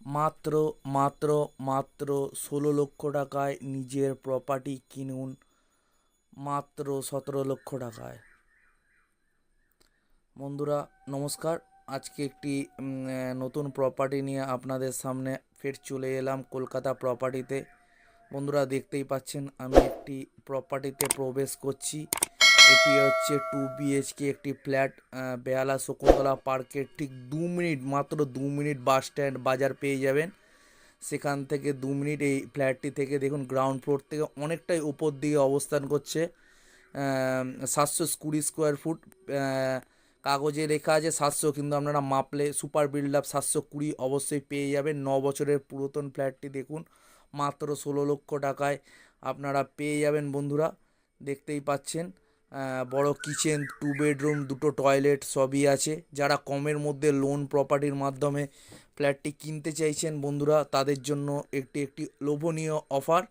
মাত্র মাত্র মাত্র ষোলো লক্ষ টাকায় নিজের প্রপার্টি কিনুন, মাত্র সতেরো লক্ষ টাকায়। বন্ধুরা, নমস্কার। আজকে একটি নতুন প্রপার্টি নিয়ে আপনাদের সামনে ফের চলে এলাম কলকাতা প্রপার্টিতে বন্ধুরা, দেখতেই পাচ্ছেন, আমি একটি প্রপার্টিতে প্রবেশ করছি। এটি হচ্ছে টু বিএইচকে একটি ফ্ল্যাট বেহালা শকুন্তলা পার্কের ঠিক দু মিনিট, মাত্র দু মিনিট বাস স্ট্যান্ড বাজার পেয়ে যাবেন। সেখান থেকে দু মিনিট এই ফ্ল্যাটটি থেকে দেখুন গ্রাউন্ড ফ্লোর থেকে অনেকটাই উপর দিকে অবস্থান করছে। সাতশো কুড়ি স্কোয়ার ফুট কাগজে লেখা আছে সাতশো, কিন্তু আপনারা মাপলে সুপার বিল্ড আপ সাতশো কুড়ি অবশ্যই পেয়ে যাবেন। ন বছরের পুরাতন ফ্ল্যাটটি দেখুন, মাত্র ষোলো লক্ষ টাকায় আপনারা পেয়ে যাবেন বন্ধুরা, দেখতেই পাচ্ছেন। বড় কিচেন টু বেডরুম দুটো টয়লেট সবই আছে। যারা কমের মধ্যে লোন প্রপার্টির মাধ্যমে ফ্ল্যাটটি কিনতে চাইছেন বন্ধুরা, তাদের জন্য একটি একটি লোভনীয় অফার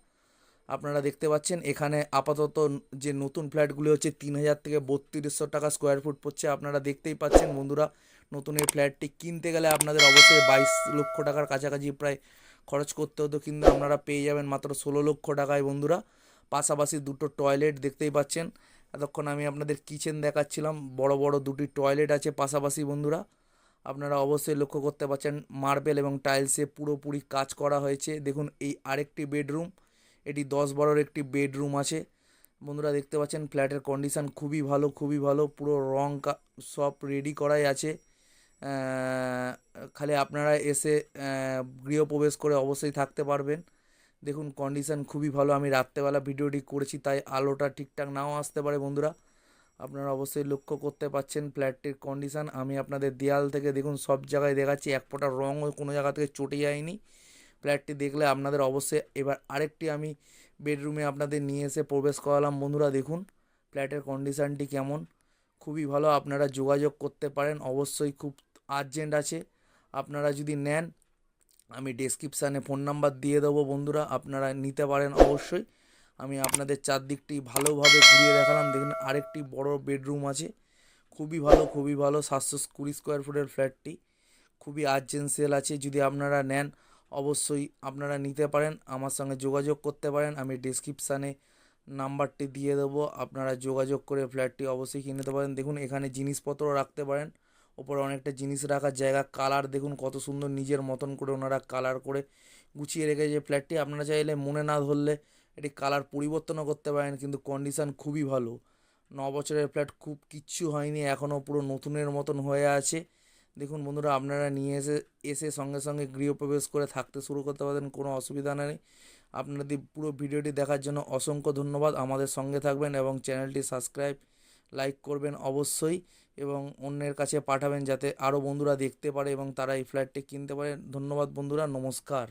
আপনারা দেখতে পাচ্ছেন, এখানে আপাতত যে নতুন ফ্ল্যাটগুলি হচ্ছে তিন হাজার থেকে বত্রিশশো টাকা স্কোয়ার ফুট পড়ছে। আপনারা দেখতেই পাচ্ছেন বন্ধুরা, নতুন এই ফ্ল্যাটটি কিনতে গেলে আপনাদের অবশ্যই বাইশ লক্ষ টাকার কাছাকাছি প্রায় খরচ করতে হতো। কিন্তু আপনারা পেয়ে যাবেন মাত্র ষোলো লক্ষ টাকায় বন্ধুরা। পাশাপাশি দুটো টয়লেট দেখতেই পাচ্ছেন। এতক্ষণ আমি আপনাদের কিচেন দেখাচ্ছিলাম। বড় বড় দুটি টয়লেট আছে পাশাপাশি বন্ধুরা। আপনারা অবশ্যই লক্ষ্য করতে পারছেন মার্বেল এবং টাইলসে পুরোপুরি কাজ করা হয়েছে। দেখুন, এই আরেকটি বেডরুম এটি দশ বারোর একটি বেডরুম আছে। বন্ধুরা, দেখতে পাচ্ছেন ফ্ল্যাটের কন্ডিশন খুবই ভালো খুবই ভালো। পুরো রং সব রেডি করাই আছে। খালি আপনারা এসে গৃহপ্রবেশ করে অবশ্যই থাকতে পারবেন। দেখুন কন্ডিশান খুবই ভালো। আমি রাত্রেবেলা ভিডিওটি করেছি, তাই আলোটা ঠিকঠাক নাও আসতে পারে বন্ধুরা। আপনারা অবশ্যই লক্ষ্য করতে পাচ্ছেন ফ্ল্যাটটির কন্ডিশান আমি আপনাদের দেয়াল থেকে দেখুন, সব জায়গায় দেখাচ্ছি, এক ফোঁটা রঙও কোনো জায়গা থেকে চটে যায়নি। ফ্ল্যাটটি দেখলে আপনাদের অবশ্যই এবার আরেকটি আমি বেডরুমে আপনাদের নিয়ে এসে প্রবেশ করালাম। বন্ধুরা, দেখুন, ফ্ল্যাটের কন্ডিশানটি কেমন। খুবই ভালো, আপনারা যোগাযোগ করতে পারেন, অবশ্যই খুব আর্জেন্ট আছে। আপনারা যদি নেন আমি ডেসক্রিপশানে ফোন নাম্বার দিয়ে দেবো বন্ধুরা, আপনারা নিতে পারেন অবশ্যই। আমি আপনাদের চারদিকটি ভালোভাবে ঘুরিয়ে দেখালাম। দেখুন, আরেকটি বড় বেডরুম আছে। খুবই ভালো খুবই ভালো, সাতশো কুড়ি স্কোয়ার ফুটের ফ্ল্যাটটি খুবই আর্জেন্ট সেল আছে, যদি আপনারা নেন, অবশ্যই আপনারা নিতে পারেন। আমার সঙ্গে যোগাযোগ করতে পারেন। আমি ডেসক্রিপশানে নাম্বারটি দিয়ে দেবো। আপনারা যোগাযোগ করে ফ্ল্যাটটি অবশ্যই কিনে নিতে পারেন। দেখুন, এখানে জিনিসপত্র রাখতে পারেন। ওপরে অনেকটা জিনিস রাখার জায়গা কালার দেখুন কত সুন্দর নিজের মতন করে ওনারা কালার করে গুছিয়ে রেখেছে ফ্ল্যাটটি আপনারা চাইলে মনে না ধরলে এটি কালার পরিবর্তনও করতে পারেন, কিন্তু কন্ডিশন খুবই ভালো। ন বছরের ফ্ল্যাট খুব কিচ্ছু হয়নি, এখনও পুরো নতুনের মতন হয়ে আছে। দেখুন বন্ধুরা, আপনারা নিয়ে এসে এসে সঙ্গে সঙ্গে গৃহপ্রবেশ করে থাকতে শুরু করতে পারেন কোনো অসুবিধা নেই। আপনাদের পুরো ভিডিওটি দেখার জন্য অসংখ্য ধন্যবাদ। আমাদের সঙ্গে থাকবেন এবং চ্যানেলটি সাবস্ক্রাইব লাইক করবেন অবশ্যই। এবং অন্যের কাছে পাঠাবেন যাতে আরও বন্ধুরা দেখতে পারে এবং তারা এই ফ্ল্যাটটি কিনতে পারে। ধন্যবাদ বন্ধুরা, নমস্কার।